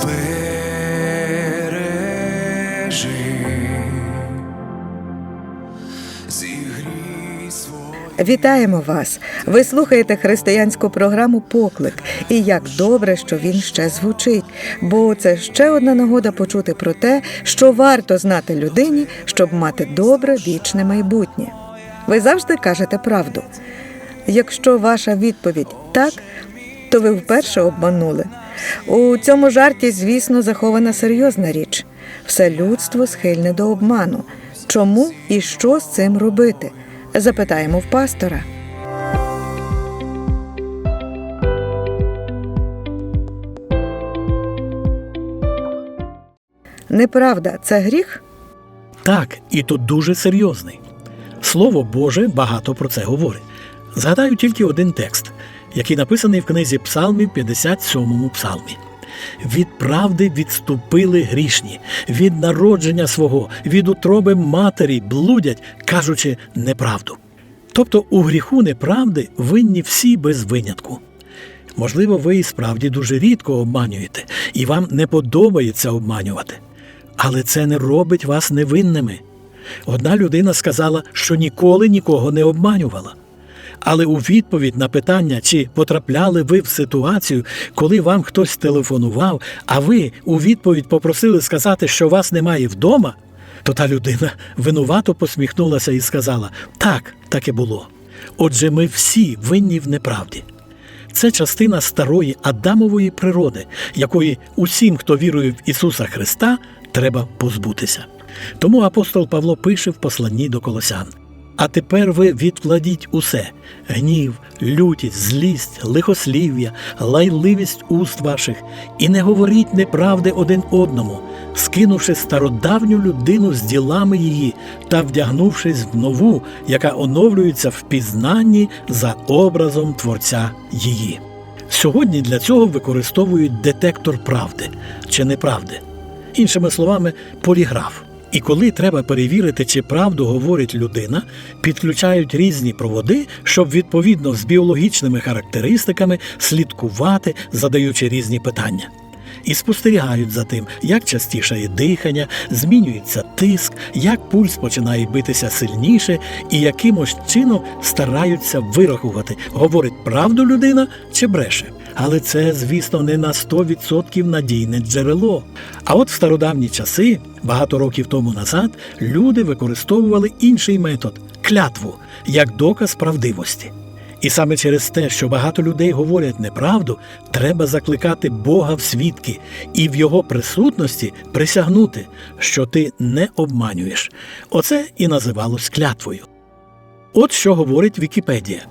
збережи, зігрій свої. Вітаємо вас! Ви слухаєте християнську програму Поклик. І як добре, що він ще звучить, бо це ще одна нагода почути про те, що варто знати людині, щоб мати добре вічне майбутнє. Ви завжди кажете правду. Якщо ваша відповідь так, то ви вперше обманули. У цьому жарті, звісно, захована серйозна річ. Все людство схильне до обману. Чому і що з цим робити? Запитаємо в пастора. Неправда, це гріх? Так, і тут дуже серйозний. Слово Боже багато про це говорить. Згадаю тільки один текст, який написаний в книзі Псалмів 57 псалмі. Від правди відступили грішні, від народження свого, від утроби матері блудять, кажучи неправду. Тобто у гріху неправди винні всі без винятку. Можливо, ви і справді дуже рідко обманюєте, і вам не подобається обманювати. Але це не робить вас невинними. Одна людина сказала, що ніколи нікого не обманювала. Але у відповідь на питання, чи потрапляли ви в ситуацію, коли вам хтось телефонував, а ви у відповідь попросили сказати, що вас немає вдома, то та людина винувато посміхнулася і сказала: Так, так і було. Отже, ми всі винні в неправді. Це частина старої Адамової природи, якої усім, хто вірує в Ісуса Христа, треба позбутися. Тому апостол Павло пише в посланні до Колосян. А тепер ви відкладіть усе гнів, лютість, злість, лихослів'я, лайливість уст ваших, і не говоріть неправди один одному, скинувши стародавню людину з ділами її та вдягнувшись в нову, яка оновлюється в пізнанні за образом Творця її. Сьогодні для цього використовують детектор правди чи неправди, іншими словами, поліграф. І коли треба перевірити, чи правду говорить людина, підключають різні проводи, щоб відповідно з біологічними характеристиками слідкувати, задаючи різні питання. І спостерігають за тим, як частішає дихання, змінюється тиск, як пульс починає битися сильніше, і якимось чином стараються вирахувати, говорить правду людина чи бреше. Але це, звісно, не на 100% надійне джерело. А от в стародавні часи, багато років тому назад, люди використовували інший метод клятву як доказ правдивості. І саме через те, що багато людей говорять неправду, треба закликати Бога в свідки і в його присутності присягнути, що ти не обманюєш. Оце і називалось клятвою. От що говорить Вікіпедія.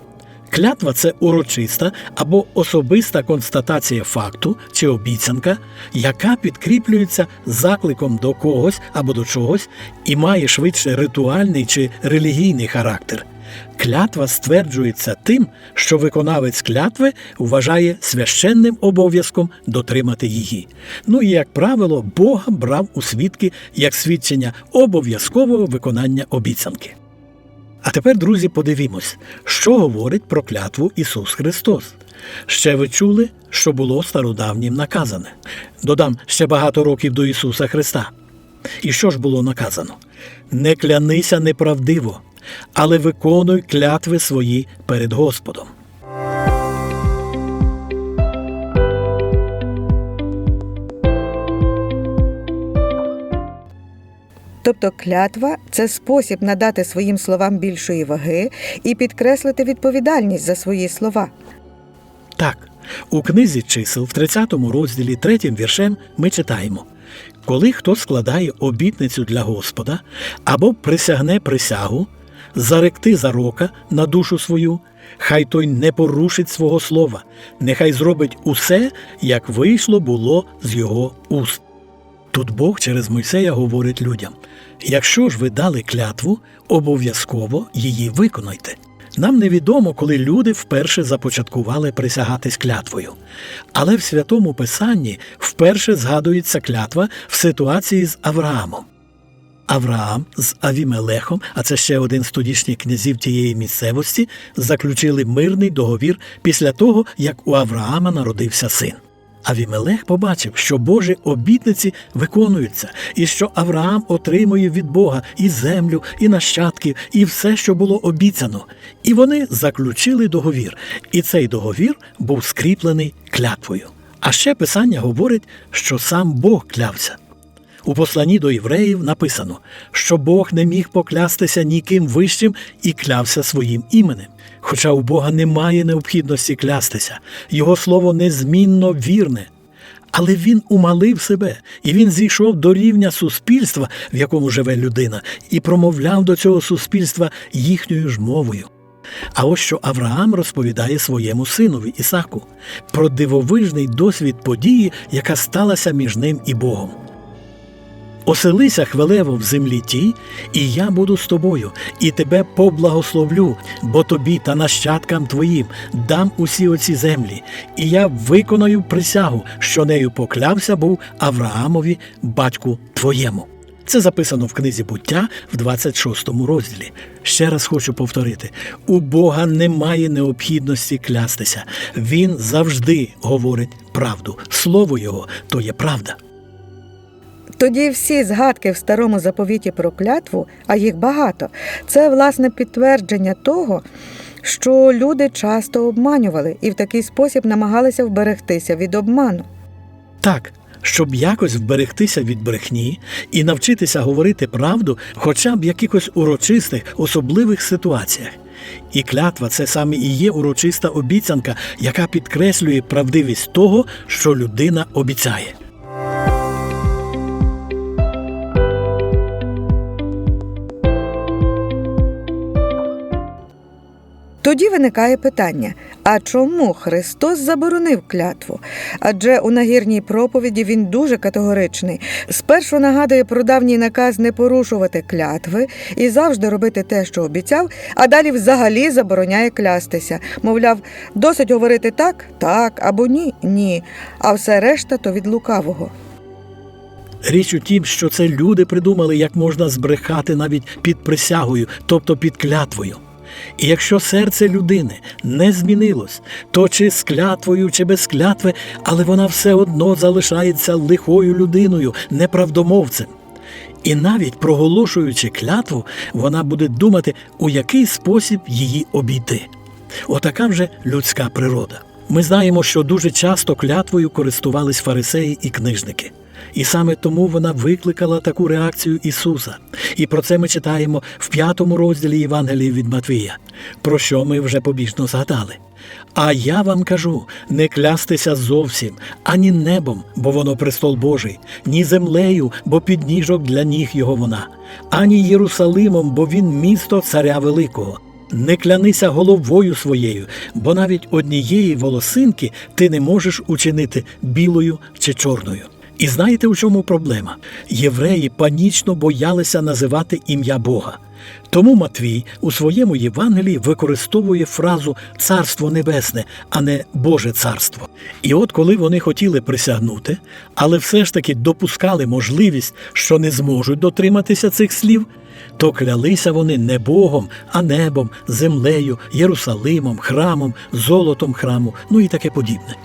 Клятва це урочиста або особиста констатація факту чи обіцянка, яка підкріплюється закликом до когось або до чогось і має швидше ритуальний чи релігійний характер. Клятва стверджується тим, що виконавець клятви вважає священним обов'язком дотримати її. Ну і, як правило, Бога брав у свідки як свідчення обов'язкового виконання обіцянки. А тепер, друзі, подивімось, що говорить про клятву Ісус Христос. Ще ви чули, що було стародавнім наказане. Додам ще багато років до Ісуса Христа. І що ж було наказано? Не клянися неправдиво, але виконуй клятви свої перед Господом. Тобто клятва це спосіб надати своїм словам більшої ваги і підкреслити відповідальність за свої слова. Так, у книзі чисел в 30 розділі 3 віршем ми читаємо: коли хто складає обітницю для Господа або присягне присягу, заректи зарока на душу свою, хай той не порушить свого слова, нехай зробить усе, як вийшло було з його уст. Тут Бог через Мойсея говорить людям: якщо ж ви дали клятву, обов'язково її виконайте. Нам невідомо, коли люди вперше започаткували присягатись клятвою. Але в святому Писанні вперше згадується клятва в ситуації з Авраамом. Авраам з Авімелехом, а це ще один з тодішніх князів тієї місцевості, заключили мирний договір після того, як у Авраама народився син. Авімелех побачив, що Божі обітниці виконуються, і що Авраам отримує від Бога і землю, і нащадків, і все, що було обіцяно. І вони заключили договір, і цей договір був скріплений клятвою. А ще писання говорить, що сам Бог клявся. У посланні до євреїв написано, що Бог не міг поклястися ніким вищим і клявся своїм іменем. Хоча у Бога немає необхідності клястися, Його слово незмінно вірне. Але він умалив себе, і він зійшов до рівня суспільства, в якому живе людина, і промовляв до цього суспільства їхньою ж мовою. А ось що Авраам розповідає своєму синові Ісаку про дивовижний досвід події, яка сталася між ним і Богом. Оселися хвилево в землі ті, і я буду з тобою, і тебе поблагословлю, бо тобі та нащадкам твоїм дам усі оці землі, і я виконаю присягу, що нею поклявся був Авраамові, батьку твоєму. Це записано в книзі буття в 26 розділі. Ще раз хочу повторити: у Бога немає необхідності клястися. Він завжди говорить правду. Слово Його то є правда. Тоді всі згадки в старому заповіті про клятву, а їх багато, це власне підтвердження того, що люди часто обманювали і в такий спосіб намагалися вберегтися від обману. Так, щоб якось вберегтися від брехні і навчитися говорити правду хоча б в якихось урочистих, особливих ситуаціях. І клятва це саме і є урочиста обіцянка, яка підкреслює правдивість того, що людина обіцяє. Тоді виникає питання: а чому Христос заборонив клятву? Адже у нагірній проповіді він дуже категоричний. Спершу нагадує про давній наказ не порушувати клятви і завжди робити те, що обіцяв, а далі взагалі забороняє клястися. Мовляв, досить говорити так, так або ні, ні, а все решта то від лукавого. Річ у тім, що це люди придумали, як можна збрехати навіть під присягою, тобто під клятвою. І якщо серце людини не змінилось, то чи з клятвою, чи без клятви, але вона все одно залишається лихою людиною, неправдомовцем. І навіть проголошуючи клятву, вона буде думати, у який спосіб її обійти. Отака вже людська природа. Ми знаємо, що дуже часто клятвою користувались фарисеї і книжники. І саме тому вона викликала таку реакцію Ісуса. І про це ми читаємо в п'ятому розділі Євангелії від Матвія, про що ми вже побіжно згадали. А я вам кажу не клястися зовсім, ані небом, бо воно престол Божий, ні землею, бо підніжок для ніг його вона, ані Єрусалимом, бо він місто царя Великого. Не клянися головою своєю, бо навіть однієї волосинки ти не можеш учинити білою чи чорною. І знаєте, у чому проблема? Євреї панічно боялися називати ім'я Бога. Тому Матвій у своєму Євангелії використовує фразу Царство Небесне, а не Боже царство. І от коли вони хотіли присягнути, але все ж таки допускали можливість, що не зможуть дотриматися цих слів, то клялися вони не Богом, а небом, землею, Єрусалимом, храмом, золотом храму, ну і таке подібне.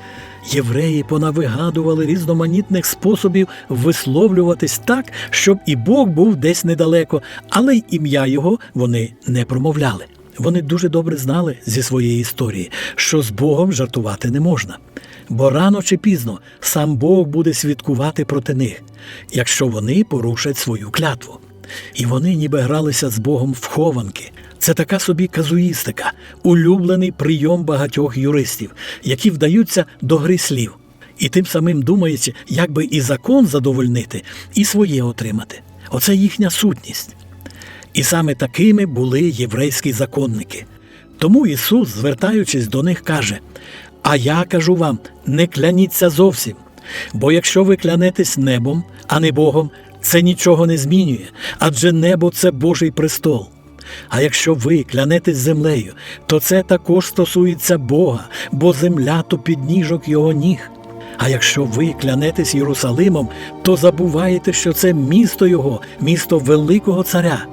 Євреї понавигадували різноманітних способів висловлюватись так, щоб і Бог був десь недалеко, але й ім'я його вони не промовляли. Вони дуже добре знали зі своєї історії, що з Богом жартувати не можна. Бо рано чи пізно сам Бог буде свідкувати проти них, якщо вони порушать свою клятву. І вони ніби гралися з Богом в хованки. Це така собі казуїстика, улюблений прийом багатьох юристів, які вдаються до гри слів, і тим самим думаючи, як би і закон задовольнити, і своє отримати. Оце їхня сутність. І саме такими були єврейські законники. Тому Ісус, звертаючись до них, каже: А я кажу вам, не кляніться зовсім. Бо якщо ви клянетесь небом, а не Богом, це нічого не змінює, адже небо це Божий престол. А якщо ви клянетесь землею, то це також стосується Бога, бо земля то підніжок його ніг. А якщо ви клянетесь Єрусалимом, то забуваєте, що це місто Його, місто Великого Царя.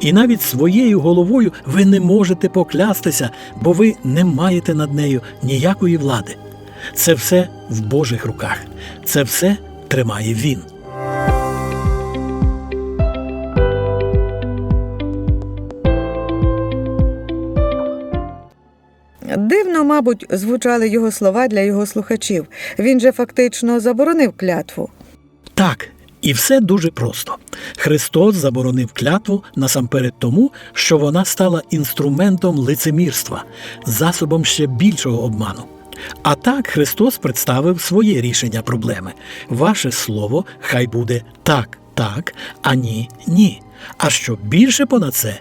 І навіть своєю головою ви не можете поклястися, бо ви не маєте над нею ніякої влади. Це все в Божих руках. Це все тримає Він. Дивно, мабуть, звучали його слова для його слухачів. Він же фактично заборонив клятву. Так, і все дуже просто. Христос заборонив клятву насамперед тому, що вона стала інструментом лицемірства, засобом ще більшого обману. А так Христос представив своє рішення проблеми. Ваше слово хай буде так, так, а ні, ні. А що більше понад це,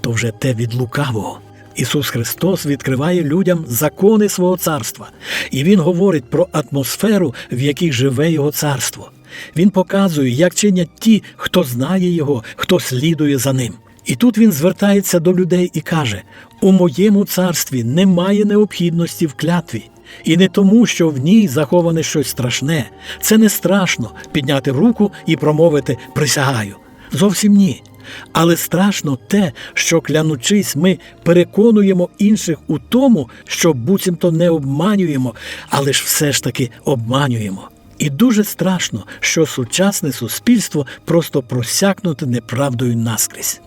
то вже те від лукавого. Ісус Христос відкриває людям закони свого царства, і Він говорить про атмосферу, в якій живе Його царство. Він показує, як чинять ті, хто знає Його, хто слідує за ним. І тут він звертається до людей і каже: у моєму царстві немає необхідності в клятві. І не тому, що в ній заховане щось страшне. Це не страшно підняти руку і промовити присягаю. Зовсім ні. Але страшно те, що клянучись, ми переконуємо інших у тому, що буцімто не обманюємо, але ж все ж таки обманюємо. І дуже страшно, що сучасне суспільство просто просякнуте неправдою наскрізь.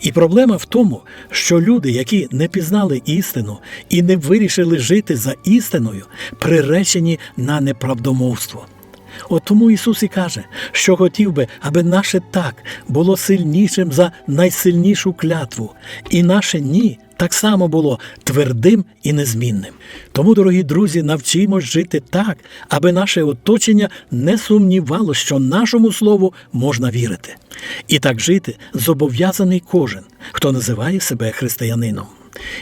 І проблема в тому, що люди, які не пізнали істину і не вирішили жити за істиною, приречені на неправдомовство. От тому Ісус і каже, що хотів би, аби наше так було сильнішим за найсильнішу клятву, і наше ні так само було твердим і незмінним. Тому, дорогі друзі, навчимось жити так, аби наше оточення не сумнівало, що нашому слову можна вірити. І так жити зобов'язаний кожен, хто називає себе християнином.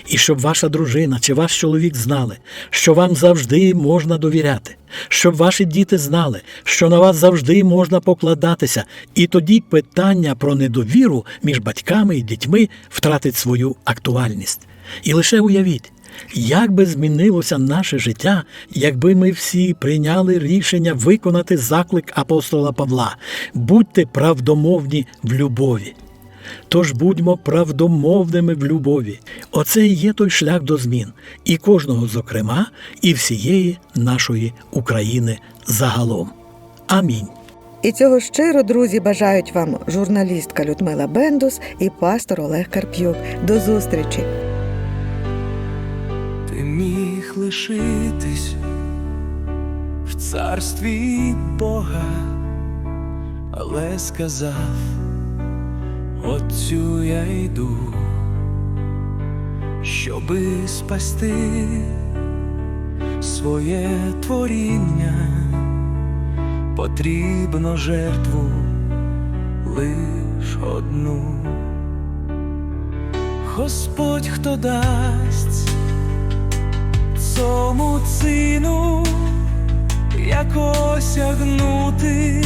І щоб ваша дружина чи ваш чоловік знали, що вам завжди можна довіряти, щоб ваші діти знали, що на вас завжди можна покладатися, і тоді питання про недовіру між батьками і дітьми втратить свою актуальність. І лише уявіть, як би змінилося наше життя, якби ми всі прийняли рішення виконати заклик апостола Павла будьте правдомовні в любові. Тож будьмо правдомовними в любові. Оце і є той шлях до змін, і кожного, зокрема, і всієї нашої України загалом. Амінь. І цього щиро, друзі, бажають вам журналістка Людмила Бендус і пастор Олег Карп'юк. До зустрічі! Ти міг лишитись в царстві Бога, але сказав, Отцю я йду, щоби спасти своє творіння, потрібно жертву лиш одну. Господь, хто дасть цьому ціну, як осягнути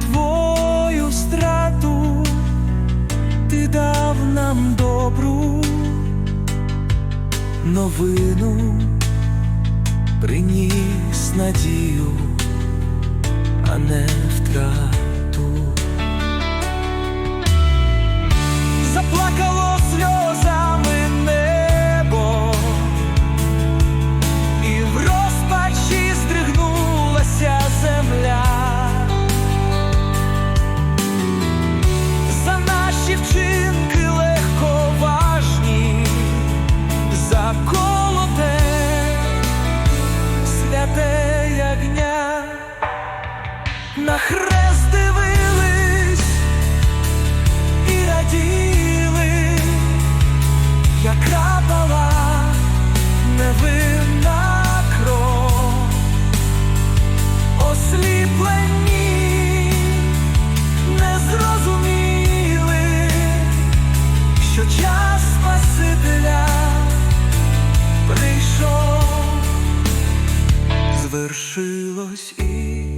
твою страту, ти дав нам добру новину, приніс надію, а не втрату. І як крапала невинна кров, осліплені, не зрозуміли, що час Спасителя прийшов, звершилось і